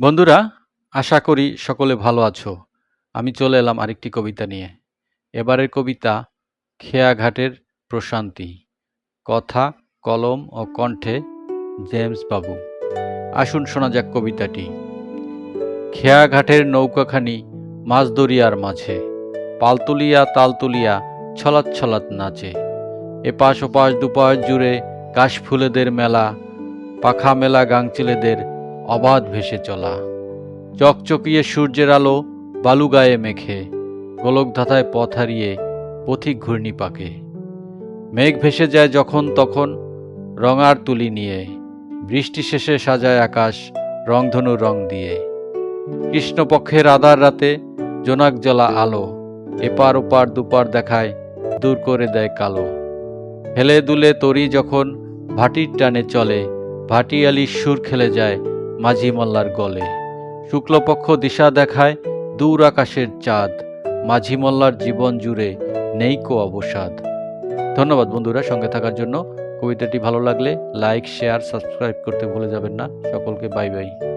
বন্ধুরা, আশা করি সকলে ভালো আছো। আমি চলে এলাম আরেকটি কবিতা নিয়ে। এবারের কবিতা, খেয়াঘাটের প্রশান্তি। কথা, কলম ও কণ্ঠে জেমস বাবু। আসুন শোনা যাক কবিতাটি। খেয়াঘাটের নৌকাখানি মাছ দরিয়ার মাঝে। পালতুলিয়া তালতুলিয়া ছলাৎ ছলাৎ নাচে। এপাশ ওপাশ দুপাশ জুড়ে কাশফুলেদের মেলা, পাখা মেলা গাংচিলেদের অবাধ ভেসে চলা। চকচকিয়ে সূর্যের আলো বালুগায়ে মেখে গোলকধাতায় পথ হারিয়ে পথিক ঘূর্ণি পাকে। মেঘ ভেসে যায় যখন তখন রঙার তুলি নিয়ে, বৃষ্টি শেষে সাজায় আকাশ রংধনু রং দিয়ে। কৃষ্ণপক্ষের আধার রাতে জোনাক জ্বলা আলো, এপার ওপার দুপার দেখায়, দূর করে দেয় কালো। হেলে দুলে তরি যখন ভাটির টানে চলে, ভাটিয়ালির সুর খেলে যায় মাঝি মোল্লার গলে। শুক্লপক্ষ দিশা দেখায় দূর আকাশের চাঁদ। মাঝি মোল্লার জীবন জুড়ে নেই কো অবসাদ। ধন্যবাদ বন্ধুরা সঙ্গে থাকার জন্য। কবিতাটি ভালো লাগলে লাইক, শেয়ার, সাবস্ক্রাইব করতে ভুলে যাবেন না। সকলকে বাই বাই।